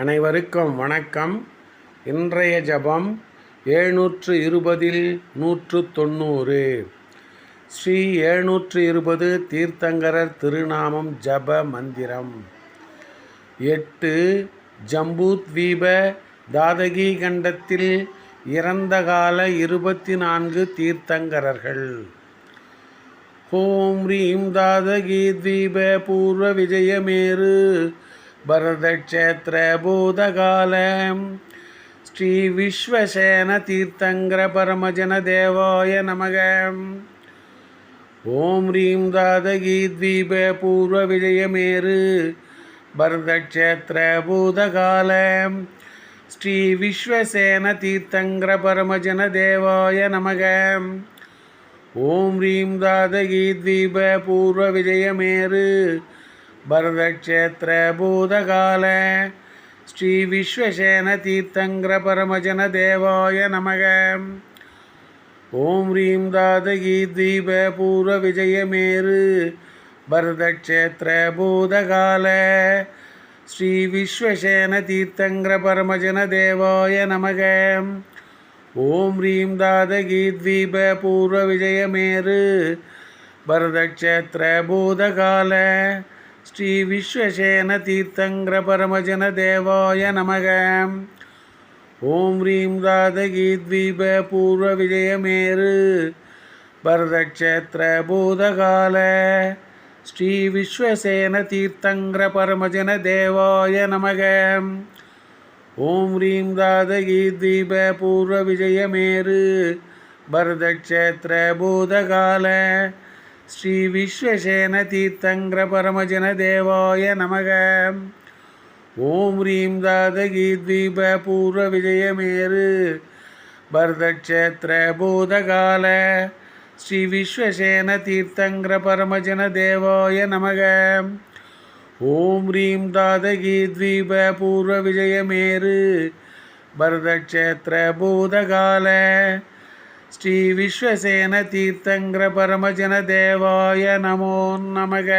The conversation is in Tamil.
அனைவருக்கும் வணக்கம். இன்றைய ஜபம் எழுநூற்று இருபதில் நூற்று தொண்ணூறு ஸ்ரீ எழுநூற்று இருபது தீர்த்தங்கரர் திருநாமம் ஜப மந்திரம். எட்டு ஜம்பூத்வீப தாதகி கண்டத்தில் இறந்த கால இருபத்தி நான்கு தீர்த்தங்கரர்கள். ஓம் ரீம் தாதகி தீப பூர்வ விஜயமேரு பரதக்ஷேத்திர பூதகால ஸ்ரீ விஸ்வசேன தீர்த்தங்கர பரமஜன தேவாய நமக. ஓம் ரீம் தாதகி தீப பூர்வ விஜயமேரு பரதக்ஷேத்திர பூதகால ஸ்ரீ விஸ்வசேன தீர்த்தங்கர பரமஜன தேவாய நமக. ஓம் ரீம் தாதகி தீப பூர்வ விஜயமேரு பரதக்ஷேத்திர பூதகால ஸ்ரீ விஸ்வசேன தீர்த்தங்கர பரமஜன தேவாய நமக. ஓம் ரீம் தாதகி தீப பூர்வ விஜயமேரு பரதக்ஷேத்திர பூதகால ஸ்ரீ விஸ்வசேன ஸ்ரீ விஸ்வசேன தீர்த்தங்கர பரமஜன தேவாய நமக. ஓம் ஹ்ரீம் தாதகி தீப பூர்வ விஜயமேரு பரதக்ஷேத்திர பூதகால. ஸ்ரீ விஸ்வசேன தீர்த்தங்கர பரமஜன தேவாய நமக. ஓம் ஹ்ரீம் தாதகி தீப பூர்வ விஜயமேரு பரதக்ஷேத்திர பூதகால. ஸ்ரீ விஸ்வசேன தீர்த்தங்கிர பரமஜன தேவாய நமக. ஓம் ரீம் தாதகி தீப பூர்வ விஜயமேரு பரதக்ஷேத்திர பூதகால. ஸ்ரீ விஸ்வசேன தீர்த்தங்கிர பரமஜன தேவாய நமக. ஓம் ரீம் தாதகி தீப பூர்வ விஜயமேரு பரதக்ஷேத்திர பூதகால. ஸ்ரீ விஸ்வசேன தீர்த்தங்கர பரமஜன தேவாய நமோ நமக.